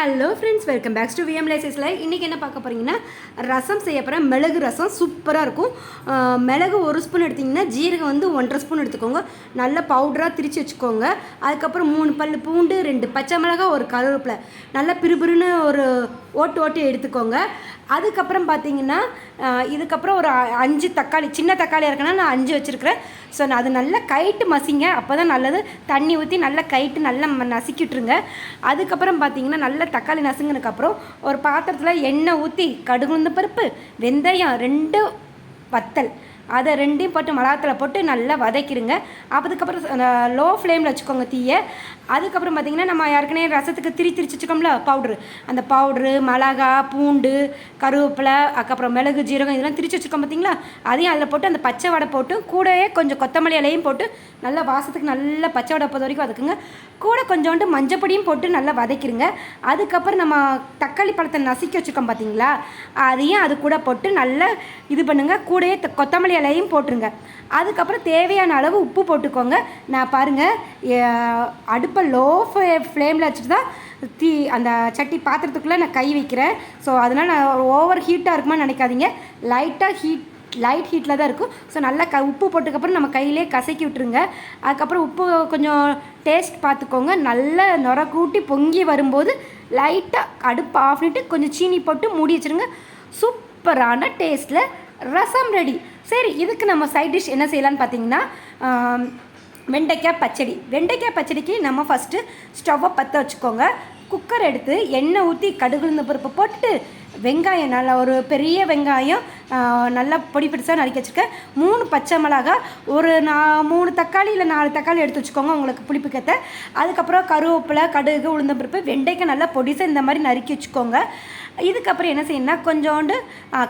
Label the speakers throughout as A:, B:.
A: Hello friends welcome backs to VM லைசஸில் இன்றைக்கி என்ன பார்க்க போகிறீங்கன்னா ரசம் செய்ய போகிறேன் மிளகு ரசம் சூப்பராக இருக்கும். மிளகு ஒரு ஸ்பூன் எடுத்திங்கன்னா ஜீரகம் வந்து ஒன்றரை ஸ்பூன் எடுத்துக்கோங்க. நல்ல பவுடராக திரித்து வச்சுக்கோங்க. அதுக்கப்புறம் மூணு பல் பூண்டு ரெண்டு பச்சை மிளகாய் ஒரு கருவேப்பிலை. நல்லா பிறுபிறுன்னு ஒரு ஓட்டு ஓட்டு எடுத்துக்கோங்க. அதுக்கப்புறம் பார்த்தீங்கன்னா இதுக்கப்புறம் ஒரு அ- அஞ்சு தக்காளி சின்ன தக்காளியாக இருக்குன்னா நான் அஞ்சு வச்சுருக்கிறேன். ஸோ நான் அது நல்லா கைட்டு மசிங்க. அப்போ தான் நல்லது. தண்ணி ஊற்றி நல்லா கைட்டு நல்லா ம- நசுக்கிட்டுருங்க. அதுக்கப்புறம் பார்த்தீங்கன்னா நல்லா தக்காளி நசுங்கினதுக்கப்புறம் ஒரு பாத்திரத்தில் எண்ணெய் ஊற்றி கடுகுந்த பருப்பு வெந்தயம் ரெண்டு வத்தல் அதை ரெண்டையும் போட்டு மிளகாத்தில் போட்டு நல்லா வதக்கிடுங்க. அதுக்கப்புறம் லோ ஃப்ளேமில் வச்சுக்கோங்க தீயை. அதுக்கப்புறம் பார்த்தீங்கன்னா நம்ம ஏற்கனவே ரசத்துக்கு திரி திரிச்சு வச்சுக்கோம்ல பவுட்ரு அந்த பவுட்ரு மிளகா பூண்டு கருவேப்பிலை அதுக்கப்புறம் மிளகு ஜீரகம் இதெல்லாம் திரிச்சு வச்சுருக்கோம் பார்த்தீங்களா? அதையும் அதில் போட்டு அந்த பச்சை வடை போட்டு கூடவே கொஞ்சம் கொத்தமல்லி இலையும் போட்டு நல்லா வாசத்துக்கு நல்லா பச்சை வடை பொறுத்த வரைக்கும் வதக்குங்க. கூட கொஞ்சோண்டு மஞ்சப்பொடியும் போட்டு நல்லா வதக்கிடுங்க. அதுக்கப்புறம் நம்ம தக்காளி பழத்தை நசுக்கி வச்சுருக்கோம் பார்த்தீங்களா? அதையும் அது கூட போட்டு நல்லா இது பண்ணுங்க. கூடவே த- கொத்தமல்லி இலையும் போட்டுருங்க. அதுக்கப்புறம் தேவையான அளவு உப்பு போட்டுக்கோங்க. நான் பாருங்கள் அடுப்பை லோ ஃப்ளேமில் வச்சுட்டு தான் தீ அந்த சட்டி பாத்திரத்துக்குள்ளே நான் கை வைக்கிறேன். ஸோ அதனால் நான் ஓவர் ஹீட்டாக இருக்குமான்னு நினைக்காதீங்க. லைட்டாக ஹீட் லைட் ஹீட்டில் தான் இருக்கும். ஸோ நல்லா க உப்பு போட்டதுக்கப்புறம் நம்ம கையிலே கசக்கி விட்டுருங்க. அதுக்கப்புறம் உப்பு கொஞ்சம் டேஸ்ட் பார்த்துக்கோங்க நல்லா நுர கூட்டி பொங்கி வரும்போது லைட்டாக அடுப்பு ஆஃப் பண்ணிட்டு கொஞ்சம் சீனி போட்டு மூடி வச்சுருங்க. சூப்பரான டேஸ்ட்டில் ரசம் ரெடி சரி இதுக்கு நம்ம சைட் டிஷ் என்ன செய்யலான்னு பார்த்தீங்கன்னா வெண்டைக்காய் பச்சடி. வெண்டைக்காய் பச்சடிக்கு நம்ம ஃபஸ்ட்டு ஸ்டவ்வை பற்ற வச்சுக்கோங்க. குக்கர் எடுத்து எண்ணெய் ஊற்றி கடுகுழுந்த பருப்பு போட்டுட்டு வெங்காயம் நல்லா ஒரு பெரிய வெங்காயம் நல்லா பொடி பிடிச்சாக நறுக்கி வச்சுருக்கேன். மூணு பச்சை மிளகாய் ஒரு நா மூணு தக்காளி இல்லை நாலு தக்காளி எடுத்து வச்சுக்கோங்க உங்களுக்கு புளிப்புக்கத்தை. அதுக்கப்புறம் கருவேப்பிலை கடுகு உளுந்தம்பருப்பு வெண்டைக்காய் நல்லா பொடிசாக இந்த மாதிரி நறுக்கி வச்சுக்கோங்க. இதுக்கப்புறம் என்ன செய்யணும்னா கொஞ்சோண்டு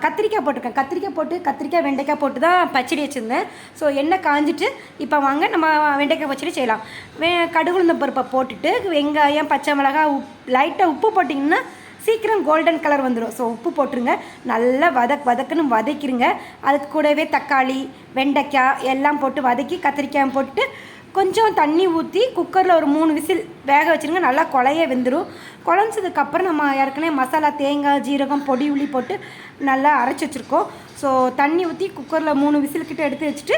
A: கத்திரிக்காய் போட்டிருக்கேன். கத்திரிக்காய் போட்டு கத்திரிக்காய் வெண்டைக்காய் போட்டு தான் பச்சடி வச்சுருந்தேன். ஸோ எண்ணெய் காஞ்சிட்டு இப்போ வாங்க நம்ம வெண்டைக்காய் பச்சடி செய்யலாம். வே கடுகுளுந்த பருப்பை போட்டுட்டு வெங்காயம் பச்சை மிளகாய் உப் லைட்டாக உப்பு போட்டிங்கன்னா சீக்கிரம் கோல்டன் கலர் வந்துடும் ஸோ உப்பு போட்டுருங்க. நல்லா வதக் வதக்குன்னு வதக்கிடுங்க அதுக்கு கூடவே தக்காளி வெண்டைக்காய் எல்லாம் போட்டு வதக்கி கத்திரிக்காய் போட்டு கொஞ்சம் தண்ணி ஊற்றி குக்கரில் ஒரு மூணு விசில் வேக வச்சுருங்க. நல்லா குழைய வெந்துடும் குழஞ்சதுக்கப்புறம் நம்ம ஏற்கனவே மசாலா தேங்காய் ஜீரகம் பொடி உள்ளி போட்டு நல்லா அரைச்சி வச்சுருக்கோம். ஸோ தண்ணி ஊற்றி குக்கரில் மூணு விசில்கிட்ட எடுத்து வச்சுட்டு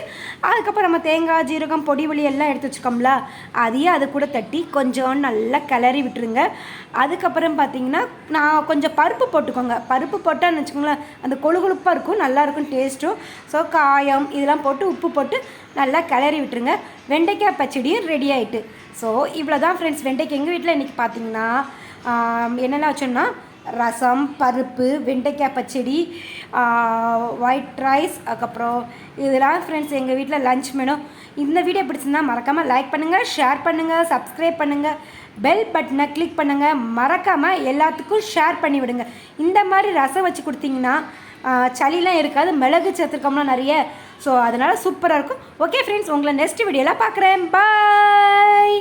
A: அதுக்கப்புறம் நம்ம தேங்காய் ஜீரகம் பொடி உளி எல்லாம் எடுத்து வச்சுக்கோம்ல. அதையே அது கூட தட்டி கொஞ்சம் நல்லா கிளறி விட்டுருங்க. அதுக்கப்புறம் பார்த்தீங்கன்னா நான் கொஞ்சம் பருப்பு போட்டுக்கோங்க. பருப்பு போட்டால் வச்சுக்கோங்களேன் அந்த கொழுகொழுப்பாக இருக்கும். நல்லாயிருக்கும் டேஸ்ட்டும். ஸோ காயம் இதெல்லாம் போட்டு உப்பு போட்டு நல்லா கிளறி விட்டுருங்க. வெண்டைக்காய் பச்சடியும் ரெடி ஆகிட்டு ஸோ இவ்வளோ தான் ஃப்ரெண்ட்ஸ் வெண்டைக்கு எங்கள் வீட்டில் இன்றைக்கி பார்த்தீங்கன்னா என்னென்ன வச்சோன்னா ரசம் பருப்பு வெண்டைக்காய் பச்சடி ஒயிட் ரைஸ் அதுக்கப்புறம் இதெல்லாம் ஃப்ரெண்ட்ஸ் எங்கள் வீட்டில் லஞ்ச் மெனு இந்த வீடியோ பிடிச்சிருந்தா மறக்காமல் லைக் பண்ணுங்கள் ஷேர் பண்ணுங்கள் சப்ஸ்கிரைப் பண்ணுங்கள் பெல் பட்டனை கிளிக் பண்ணுங்கள் மறக்காமல் எல்லாத்துக்கும் ஷேர் பண்ணி விடுங்க. இந்த மாதிரி ரசம் வச்சு கொடுத்தீங்கன்னா சளிலாம் இருக்காது மிளகு சேர்த்துருக்கோம்னா நிறைய ஸோ அதனால் சூப்பராக இருக்கும். ஓகே ஃப்ரெண்ட்ஸ் உங்களை நெக்ஸ்ட் வீடியோவில் பார்க்குறேன். பாய்